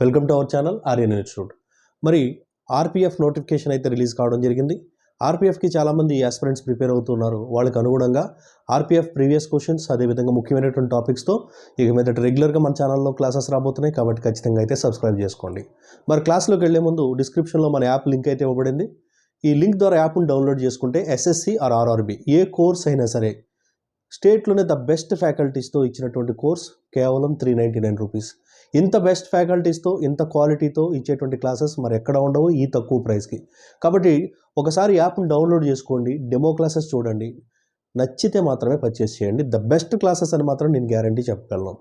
Welcome to our channel Aryan institute మరి RPF notification అయితే release కావడం జరిగింది. ఆర్పిఎఫ్కి చాలామంది ఆస్పిరెంట్స్ ప్రిపేర్ అవుతున్నారు. వాళ్ళకి అనుగుణంగా ఆర్పిఎఫ్ ప్రీవియస్ క్వశ్చన్స్ అదేవిధంగా ముఖ్యమైనటువంటి టాపిక్స్తో ఇక మీదట రెగ్యులర్గా మన ఛానల్లో క్లాసెస్ రాబోతున్నాయి. కాబట్టి ఖచ్చితంగా అయితే సబ్స్క్రైబ్ చేసుకోండి. మరి క్లాస్లోకి వెళ్ళే ముందు డిస్క్రిప్షన్లో మన యాప్ లింక్ అయితే ఇవ్వబడింది. ఈ లింక్ ద్వారా యాప్ను డౌన్లోడ్ చేసుకుంటే ఎస్ఎస్సి ఆర్ ఆర్ఆర్బి ఏ కోర్స్ అయినా సరే స్టేట్లోనే ద బెస్ట్ ఫ్యాకల్టీస్తో ఇచ్చినటువంటి కోర్స్ కేవలం త్రీ నైంటీ నైన్ రూపీస్ ఇంత బెస్ట్ ఫ్యాకల్టీస్తో ఇంత క్వాలిటీతో ఇచ్చేటువంటి క్లాసెస్ మరి ఎక్కడ ఉండవు ఈ తక్కువ ప్రైస్కి. కాబట్టి ఒకసారి యాప్ని డౌన్లోడ్ చేసుకోండి డెమో క్లాసెస్ చూడండి నచ్చితే మాత్రమే పర్చేస్ చేయండి. ద బెస్ట్ క్లాసెస్ అని మాత్రం నేను గ్యారంటీ చెప్పగలను.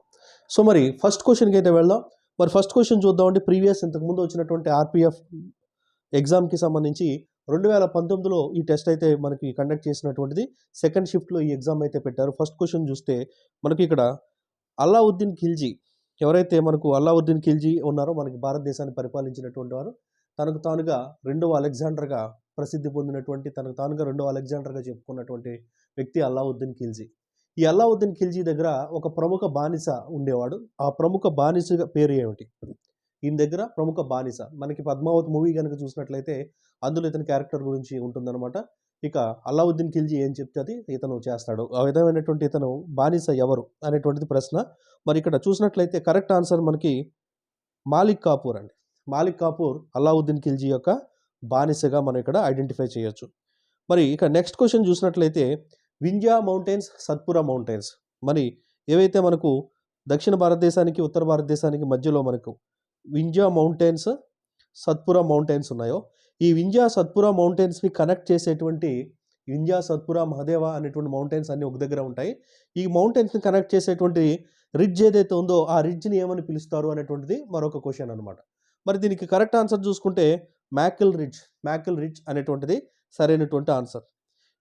సో మరి ఫస్ట్ క్వశ్చన్కి అయితే వెళ్దాం. మరి ఫస్ట్ క్వశ్చన్ చూద్దామంటే ప్రీవియస్ ఇంతకుముందు వచ్చినటువంటి ఆర్పిఎఫ్ ఎగ్జామ్కి సంబంధించి రెండు వేల పంతొమ్మిదిలో ఈ టెస్ట్ అయితే మనకి కండక్ట్ చేసినటువంటిది. సెకండ్ షిఫ్ట్లో ఈ ఎగ్జామ్ అయితే పెట్టారు. ఫస్ట్ క్వశ్చన్ చూస్తే మనకి ఇక్కడ అల్లావుద్దీన్ ఖిల్జీ ఎవరైతే మనకు అల్లావుద్దీన్ ఖిల్జీ ఉన్నారో మనకి భారతదేశాన్ని పరిపాలించినటువంటి వారు తనకు తానుగా రెండవ అలెగ్జాండర్గా ప్రసిద్ధి పొందినటువంటి తనకు తానుగా రెండవ అలెగ్జాండర్గా చెప్పుకున్నటువంటి వ్యక్తి అల్లావుద్దీన్ ఖిల్జీ. ఈ అల్లావుద్దీన్ ఖిల్జీ దగ్గర ఒక ప్రముఖ బానిస ఉండేవాడు. ఆ ప్రముఖ బానిస పేరు ఏమిటి? ఈయన దగ్గర ప్రముఖ బానిస. మనకి పద్మావతి మూవీ కనుక చూసినట్లయితే అందులో ఇతని క్యారెక్టర్ గురించి ఉంటుందన్నమాట. ఇక అల్లావుద్దీన్ ఖిల్జీ ఏం చెప్తే అది ఇతను చేస్తాడు. ఆ విధమైనటువంటి ఇతను బానిస ఎవరు అనేటువంటిది ప్రశ్న. మరి ఇక్కడ చూసినట్లయితే కరెక్ట్ ఆన్సర్ మనకి మాలిక్ కాపూర్ అండి. మాలిక్ కాపూర్ అల్లావుద్దీన్ ఖిల్జీ యొక్క బానిసగా మనం ఇక్కడ ఐడెంటిఫై చేయొచ్చు. మరి ఇక నెక్స్ట్ క్వశ్చన్ చూసినట్లయితే వింజా మౌంటైన్స్ సత్పురా మౌంటైన్స్. మరి ఏవైతే మనకు దక్షిణ భారతదేశానికి ఉత్తర భారతదేశానికి మధ్యలో మనకు వింజా మౌంటైన్స్ సత్పురా మౌంటైన్స్ ఉన్నాయో ఈ వింజా సత్పురా మౌంటైన్స్ని కనెక్ట్ చేసేటువంటి వింజా సత్పురా మహదేవ అనేటువంటి మౌంటైన్స్ అన్ని ఒక దగ్గర ఉంటాయి. ఈ మౌంటైన్స్ని కనెక్ట్ చేసేటువంటి రిడ్జ్ ఏదైతే ఉందో ఆ రిడ్జ్ని ఏమని పిలుస్తారు అనేటువంటిది మరొక క్వశ్చన్ అనమాట మరి దీనికి కరెక్ట్ ఆన్సర్ చూసుకుంటే మ్యాకిల్ రిడ్జ్ మ్యాకిల్ రిడ్జ్ అనేటువంటిది సరైనటువంటి ఆన్సర్.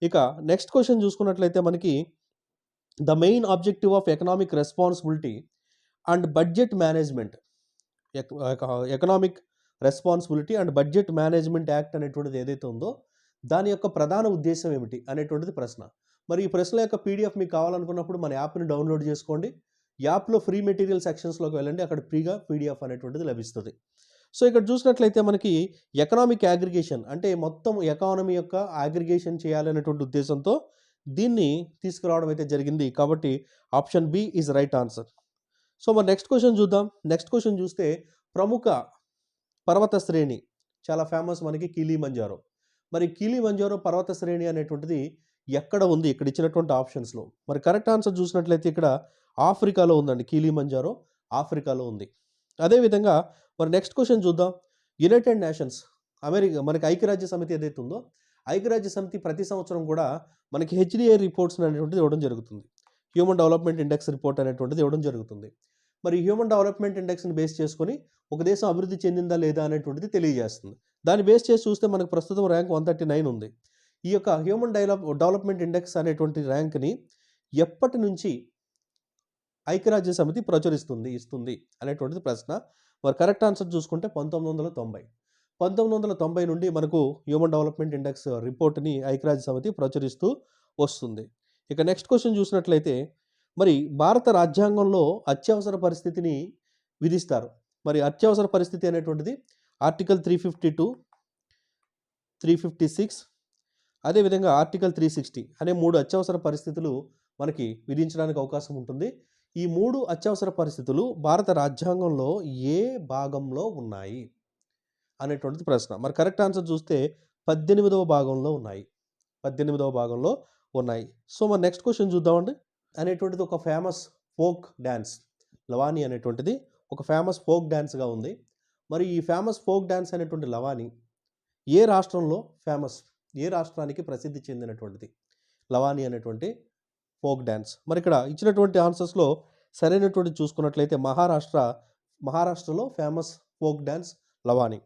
ఇక నెక్స్ట్ క్వశ్చన్ చూసుకున్నట్లయితే మనకి the main objective of economic responsibility and budget management. Economic responsibility and budget management act అనేటువంటిది ఏదైతే ఉందో దాని యొక్క ప్రధాన ఉద్దేశం ఏమిటి అనేటువంటిది ప్రశ్న. మరి ఈ ప్రశ్న యొక్క పీడిఎఫ్ మీకు కావాలనుకున్నప్పుడు మన యాప్ని డౌన్లోడ్ చేసుకోండి. యాప్లో ఫ్రీ మెటీరియల్ సెక్షన్స్లోకి వెళ్ళండి. అక్కడ ఫ్రీగా పీడిఎఫ్ అనేటువంటిది లభిస్తుంది. సో ఇక్కడ చూసినట్లయితే మనకి ఎకనామిక్ అగ్రిగేషన్ అంటే మొత్తం ఎకానమీ యొక్క అగ్రిగేషన్ చేయాలనేటువంటి ఉద్దేశంతో దీన్ని తీసుకురావడం అయితే జరిగింది. కాబట్టి option B is right answer. So మరి నెక్స్ట్ క్వశ్చన్ చూద్దాం. నెక్స్ట్ క్వశ్చన్ చూస్తే ప్రముఖ పర్వత శ్రేణి. చాలా ఫేమస్ మనకి కీలీ మంజారో మరి కీలీ మంజారో పర్వత శ్రేణి అనేటువంటిది ఎక్కడ ఉంది? ఇక్కడ ఇచ్చినటువంటి ఆప్షన్స్లో. మరి కరెక్ట్ ఆన్సర్ చూసినట్లయితే ఇక్కడ ఆఫ్రికాలో ఉందండి. కీలీ మంజారో ఆఫ్రికాలో ఉంది. అదేవిధంగా మరి నెక్స్ట్ క్వశ్చన్ చూద్దాం. యునైటెడ్ నేషన్స్ అమెరికా మనకి ఐక్యరాజ్య సమితి ఏదైతే ఉందో ఐక్యరాజ్య సమితి ప్రతి సంవత్సరం కూడా మనకి హెచ్డిఏ రిపోర్ట్స్ అనేటువంటిది ఇవ్వడం జరుగుతుంది. హ్యూమన్ డెవలప్మెంట్ ఇండెక్స్ రిపోర్ట్ అనేటువంటిది ఇవ్వడం జరుగుతుంది. మరి హ్యూమన్ డెవలప్మెంట్ ఇండెక్స్ని బేస్ చేసుకొని ఒక దేశం అభివృద్ధి చెందిందా లేదా అనేటువంటిది తెలియజేస్తుంది. దాన్ని బేస్ చేసి చూస్తే మనకు ప్రస్తుతం ర్యాంక్ వన్ థర్టీ నైన్ ఉంది. ఈ యొక్క హ్యూమన్ డెవలప్ డెవలప్మెంట్ ఇండెక్స్ అనేటువంటి ర్యాంక్ని ఎప్పటి నుంచి ఐక్యరాజ్య సమితి ప్రచురిస్తుంది ఇస్తుంది అనేటువంటిది ప్రశ్న. మరి కరెక్ట్ ఆన్సర్ చూసుకుంటే పంతొమ్మిది వందల తొంభై. పంతొమ్మిది వందల తొంభై నుండి మనకు హ్యూమన్ డెవలప్మెంట్ ఇండెక్స్ రిపోర్ట్ని ఐక్యరాజ్య సమితి ప్రచురిస్తూ వస్తుంది. ఇక నెక్స్ట్ క్వశ్చన్ చూసినట్లయితే మరి భారత రాజ్యాంగంలో అత్యవసర పరిస్థితిని విధిస్తారు. మరి అత్యవసర పరిస్థితి అనేటువంటిది article three fifty two three fifty six అదేవిధంగా ఆర్టికల్ త్రీ సిక్స్టీ అనే మూడు అత్యవసర పరిస్థితులు మనకి విధించడానికి అవకాశం ఉంటుంది. ఈ మూడు అత్యవసర పరిస్థితులు భారత రాజ్యాంగంలో ఏ భాగంలో ఉన్నాయి? అనేటువంటిది ప్రశ్న. మరి కరెక్ట్ ఆన్సర్ చూస్తే పద్దెనిమిదవ భాగంలో ఉన్నాయి. పద్దెనిమిదవ భాగంలో ఉన్నాయి. సో మరి నెక్స్ట్ క్వశ్చన్ చూద్దామండి. అనేటువంటిది ఒక ఫేమస్ ఫోక్ డ్యాన్స్ లవాని అనేటువంటిది ఒక ఫేమస్ ఫోక్ డ్యాన్స్గా ఉంది. మరి ఈ ఫేమస్ ఫోక్ డ్యాన్స్ అనేటువంటి లవాని ఏ రాష్ట్రంలో ఫేమస్ ఏ రాష్ట్రానికి ప్రసిద్ధి చెందినటువంటిది? లవాని అనేటువంటి ఫోక్ డ్యాన్స్ మరి ఇక్కడ ఇచ్చినటువంటి ఆన్సర్స్లో సరైనటువంటి చూసుకున్నట్లయితే మహారాష్ట్ర మహారాష్ట్రలో ఫేమస్ ఫోక్ డ్యాన్స్ లవాని.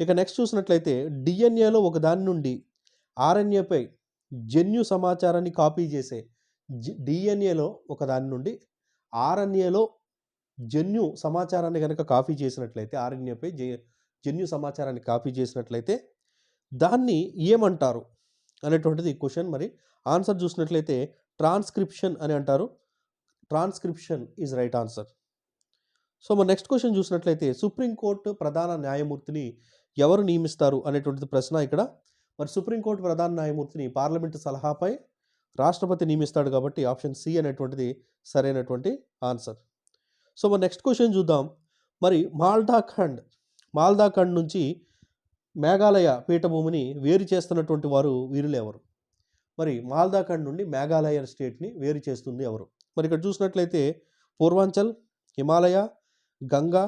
ఇక నెక్స్ట్ చూసినట్లయితే డిఎన్ఏలో ఒకదాని నుండి ఆర్ఎన్ఏపై జన్యు సమాచారాన్ని కాపీ చేసే డిఎన్ఏలో ఒక దాని నుండి ఆర్ఎన్ఏలో జన్యు సమాచారాన్ని కనుక కాపీ చేసినట్లయితే ఆర్ఎన్ఏపై జన్యు సమాచారాన్ని కాపీ చేసినట్లయితే దాన్ని ఏమంటారు అనేటువంటిది క్వశ్చన్. మరి ఆన్సర్ చూసినట్లయితే ట్రాన్స్క్రిప్షన్ అని అంటారు. Transcription is right answer. So మన నెక్స్ట్ క్వశ్చన్ చూసినట్లయితే సుప్రీంకోర్టు ప్రధాన న్యాయమూర్తిని ఎవరు నియమిస్తారు అనేటువంటిది ప్రశ్న ఇక్కడ. మరి సుప్రీంకోర్టు ప్రధాన న్యాయమూర్తిని పార్లమెంటు సలహాపై రాష్ట్రపతి నియమిస్తాడు కాబట్టి ఆప్షన్ సి అనేటువంటిది సరైనటువంటి ఆన్సర్. సో మరి నెక్స్ట్ క్వశ్చన్ చూద్దాం. మరి మాల్దాఖండ్ మాల్దాఖండ్ నుంచి మేఘాలయ పీఠభూమిని వేరు చేస్తున్నటువంటి వారు వీరులు ఎవరు? మరి మాల్దాఖండ్ నుండి మేఘాలయ స్టేట్ని వేరు చేస్తుంది ఎవరు? మరి ఇక్కడ చూసినట్లయితే Purvanchal Himalaya Ganga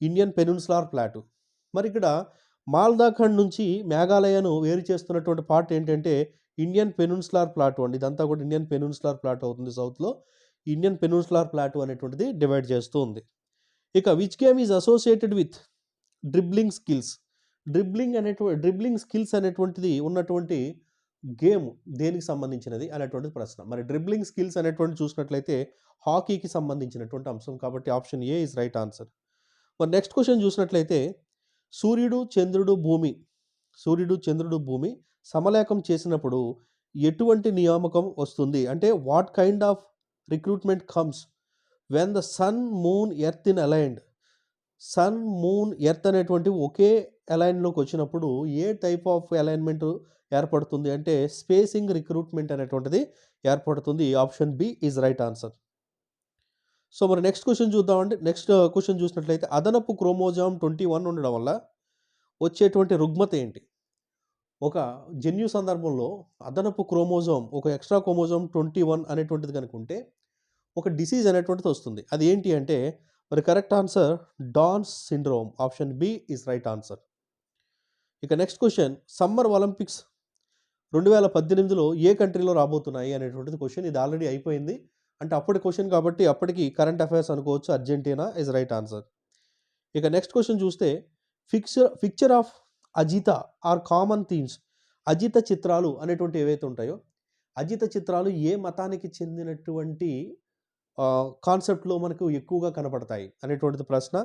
Indian peninsular plateau. మరి ఇక్కడ మాల్దాఖండ్ నుంచి మేఘాలయను వేరు చేస్తున్నటువంటి పార్ట్ ఏంటంటే ఇండియన్ పెనున్స్లార్ ప్లాటు అండి. ఇదంతా కూడా ఇండియన్ పెనున్స్లార్ ప్లాట్ అవుతుంది సౌత్లో. ఇండియన్ పెనున్స్లార్ ప్లాటు అనేటువంటిది డివైడ్ చేస్తూ ఉంది. ఇక which game is associated with? Dribbling skills. Dribbling అనేటువంటి డ్రిబ్లింగ్ స్కిల్స్ అనేటువంటిది ఉన్నటువంటి గేమ్ దేనికి సంబంధించినది అనేటువంటిది ప్రశ్న. మరి డ్రిబ్లింగ్ స్కిల్స్ అనేటువంటి చూసినట్లయితే హాకీకి సంబంధించినటువంటి అంశం కాబట్టి option A is right answer. మరి నెక్స్ట్ క్వశ్చన్ చూసినట్లయితే సూర్యుడు చంద్రుడు భూమి. సూర్యుడు చంద్రుడు భూమి. సమలేఖం చేసినప్పుడు ఎటువంటి నియామకం వస్తుంది? అంటే what kind of recruitment comes when the sun moon earth in aligned sun moon earth అనేటువంటి ఒకే అలైన్లోకి వచ్చినప్పుడు ఏ టైప్ ఆఫ్ అలైన్మెంట్ ఏర్పడుతుంది? అంటే స్పేసింగ్ రిక్రూట్మెంట్ అనేటువంటిది ఏర్పడుతుంది. Option B is right answer so మరి నెక్స్ట్ క్వశ్చన్ చూద్దామండి. నెక్స్ట్ క్వశ్చన్ uh, చూసినట్లయితే అదనపు క్రోమోజోమ్ ట్వంటీ వన్ ఉండడం వల్ల వచ్చేటువంటి రుగ్మత ఏంటి? ఒక జన్యు సందర్భంలో అదనపు క్రోమోజోమ్ ఒక ఎక్స్ట్రా క్రోమోజోమ్ ట్వంటీ వన్ అనేటువంటిది కనుకుంటే ఒక డిసీజ్ అనేటువంటిది వస్తుంది. అది ఏంటి అంటే మరి correct answer Down's syndrome option B is right answer. ఇక నెక్స్ట్ క్వశ్చన్ సమ్మర్ ఒలింపిక్స్ రెండు వేల పద్దెనిమిదిలో ఏ కంట్రీలో రాబోతున్నాయి అనేటువంటిది క్వశ్చన్. ఇది ఆల్రెడీ అయిపోయింది. అంటే అప్పటి క్వశ్చన్ కాబట్టి అప్పటికి కరెంట్ అఫైర్స్ అనుకోవచ్చు అర్జెంటీనా ఇస్ రైట్ ఆన్సర్. ఇక నెక్స్ట్ క్వశ్చన్ చూస్తే picture picture of Ajanta are common themes Ajanta చిత్రాలు అనేటువంటి ఏవైతే ఉంటాయో అజిత చిత్రాలు ఏ మతానికి చెందినటువంటి కాన్సెప్ట్లో మనకు ఎక్కువగా కనపడతాయి అనేటువంటిది ప్రశ్న.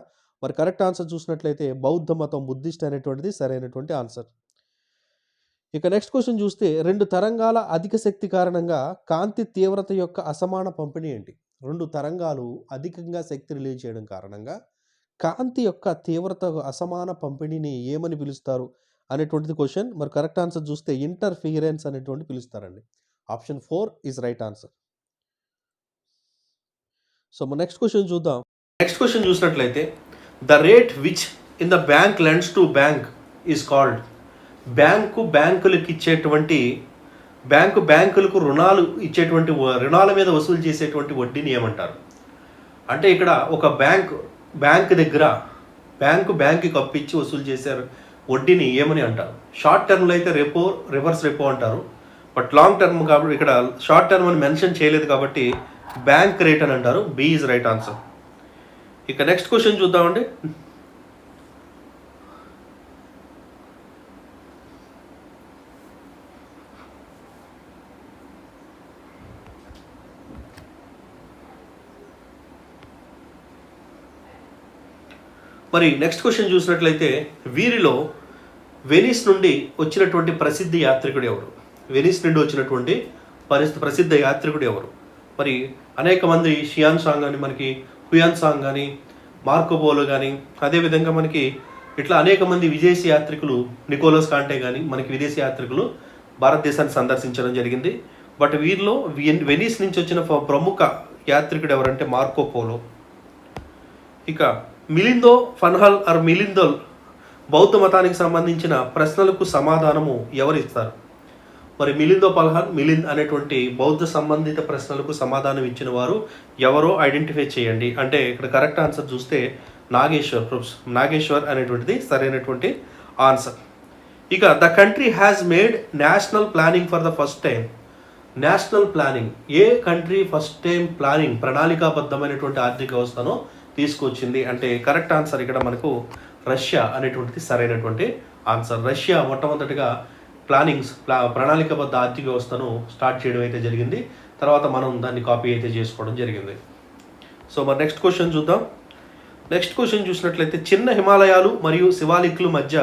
మరి కరెక్ట్ ఆన్సర్ చూసినట్లయితే బౌద్ధ మతం బుద్ధిస్ట్ అనేటువంటిది సరైనటువంటి ఆన్సర్. ఇక నెక్స్ట్ క్వశ్చన్ చూస్తే రెండు తరంగాల అధిక శక్తి కారణంగా కాంతి తీవ్రత యొక్క అసమాన పంపిణీ ఏంటి? రెండు తరంగాలు అధికంగా శక్తి రిలీజ్ చేయడం కారణంగా కాంతి యొక్క తీవ్రత అసమాన పంపిణీని ఏమని పిలుస్తారు? అనేటువంటిది క్వశ్చన్ మరి కరెక్ట్ ఆన్సర్ చూస్తే ఇంటర్ఫియరెన్స్ అనేటువంటి పిలుస్తారండి. Option four is right answer so మన నెక్స్ట్ క్వశ్చన్ చూద్దాం. నెక్స్ట్ క్వశ్చన్ చూసినట్లయితే the rate which in the bank lends to bank is called bank బ్యాంకులకు ఇచ్చేటువంటి బ్యాంకు బ్యాంకులకు రుణాలు ఇచ్చేటువంటి రుణాల మీద వసూలు చేసేటువంటి వడ్డీని ఏమంటారు? అంటే ఇక్కడ ఒక బ్యాంక్ బ్యాంక్ దగ్గర బ్యాంకు బ్యాంకుకి అప్పించి వసూలు చేశారు వడ్డీని ఏమని అంటారు? షార్ట్ టర్మ్లో అయితే రెపో రివర్స్ రెపో అంటారు. బట్ లాంగ్ టర్మ్ కాబట్టి ఇక్కడ షార్ట్ టర్మ్ అని మెన్షన్ చేయలేదు కాబట్టి బ్యాంక్ రేట్ అని అంటారు. బి ఈజ్ రైట్ ఆన్సర్ ఇక నెక్స్ట్ క్వశ్చన్ చూద్దామండి. మరి నెక్స్ట్ క్వశ్చన్ చూసినట్లయితే వీరిలో వెనిస్ నుండి వచ్చినటువంటి ప్రసిద్ధ యాత్రికుడు ఎవరు? వెనిస్ నుండి వచ్చినటువంటి పరిస్థితి ప్రసిద్ధ యాత్రికుడు ఎవరు? మరి అనేక మంది షియాన్ సాంగ్ కానీ మనకి హుయాన్ సాంగ్ కానీ మార్కోపోలో కానీ అదేవిధంగా మనకి ఇట్లా అనేక మంది విదేశీ యాత్రికులు నికోలస్ కాంటే కానీ మనకి విదేశీ యాత్రికులు భారతదేశాన్ని సందర్శించడం జరిగింది. బట్ వీరిలో వెనీస్ వెనిస్ నుంచి వచ్చిన ప్రముఖ యాత్రికుడు ఎవరంటే మార్కోపోలో ఇక మిలిందో ఫన్హల్ ఆర్ మిలిందోల్ బౌద్ధ మతానికి సంబంధించిన ప్రశ్నలకు సమాధానము ఎవరు ఇస్తారు మరి మిలిందో పల్హన్ మిలింద్ అనేటువంటి బౌద్ధ సంబంధిత ప్రశ్నలకు సమాధానం ఇచ్చిన వారు ఎవరో ఐడెంటిఫై చేయండి. అంటే ఇక్కడ కరెక్ట్ ఆన్సర్ చూస్తే నాగేశ్వర్ ప్రొఫెసర్ నాగేశ్వర్ అనేటువంటిది సరైనటువంటి ఆన్సర్. ఇక the country has made national planning for the first time. National planning a country first time planning ప్రణాళికాబద్ధమైనటువంటి ఆర్థిక వ్యవస్థను తీసుకొచ్చింది అంటే కరెక్ట్ ఆన్సర్ ఇక్కడ మనకు రష్యా అనేటువంటిది సరైనటువంటి ఆన్సర్. రష్యా మొట్టమొదటిగా ప్లానింగ్స్ ప్లా ప్రణాళికబద్ధ ఆర్థిక వ్యవస్థను స్టార్ట్ చేయడం అయితే జరిగింది. తర్వాత మనం దాన్ని కాపీ అయితే చేసుకోవడం జరిగింది. సో మరి నెక్స్ట్ క్వశ్చన్ చూద్దాం. నెక్స్ట్ క్వశ్చన్ చూసినట్లయితే చిన్న హిమాలయాలు మరియు శివాలిక్లు మధ్య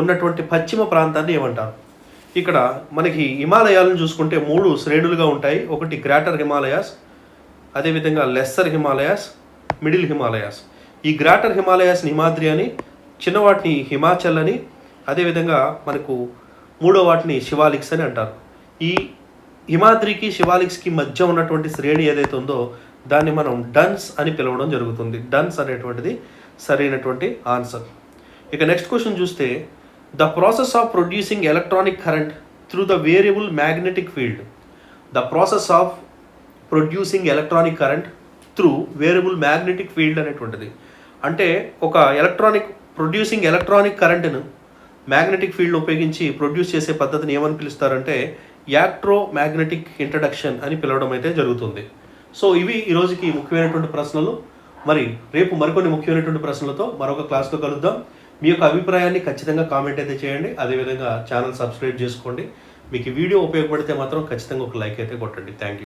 ఉన్నటువంటి పశ్చిమ ప్రాంతాన్ని ఏమంటారు? ఇక్కడ మనకి హిమాలయాలను చూసుకుంటే మూడు శ్రేణులుగా ఉంటాయి. ఒకటి గ్రేటర్ హిమాలయాస్ అదేవిధంగా లెస్సర్ హిమాలయాస్ మిడిల్ హిమాలయాస్. ఈ గ్రాటర్ హిమాలయాస్ని హిమాద్రి అని చిన్నవాటిని హిమాచల్ అని అదేవిధంగా మనకు మూడో వాటిని శివాలిక్స్ అని అంటారు. ఈ హిమాద్రికి శివాలిక్స్కి మధ్య ఉన్నటువంటి శ్రేణి ఏదైతే ఉందో దాన్ని మనం డన్స్ అని పిలవడం జరుగుతుంది. డన్స్ అనేటువంటిది సరైనటువంటి ఆన్సర్. ఇక నెక్స్ట్ క్వశ్చన్ చూస్తే the process of producing electronic current through the variable magnetic field. The process of producing electronic current through variable magnetic field అనేటువంటిది. అంటే ఒక ఎలక్ట్రానిక్ ప్రొడ్యూసింగ్ ఎలక్ట్రానిక్ కరెంటును మ్యాగ్నెటిక్ ఫీల్డ్ ఉపయోగించి ప్రొడ్యూస్ చేసే పద్ధతిని ఏమని పిలుస్తారంటే యాక్ట్రో మ్యాగ్నెటిక్ ఇంట్రడక్షన్ అని పిలవడం అయితే జరుగుతుంది. సో ఇవి ఈ రోజుకి ముఖ్యమైనటువంటి ప్రశ్నలు. మరి రేపు మరికొన్ని ముఖ్యమైనటువంటి ప్రశ్నలతో మరొక క్లాస్లో కలుద్దాం. మీ యొక్క అభిప్రాయాన్ని ఖచ్చితంగా కామెంట్ అయితే చేయండి. అదేవిధంగా ఛానల్ సబ్స్క్రైబ్ చేసుకోండి. మీకు ఈ వీడియో ఉపయోగపడితే మాత్రం ఖచ్చితంగా ఒక లైక్ అయితే కొట్టండి. Thank you.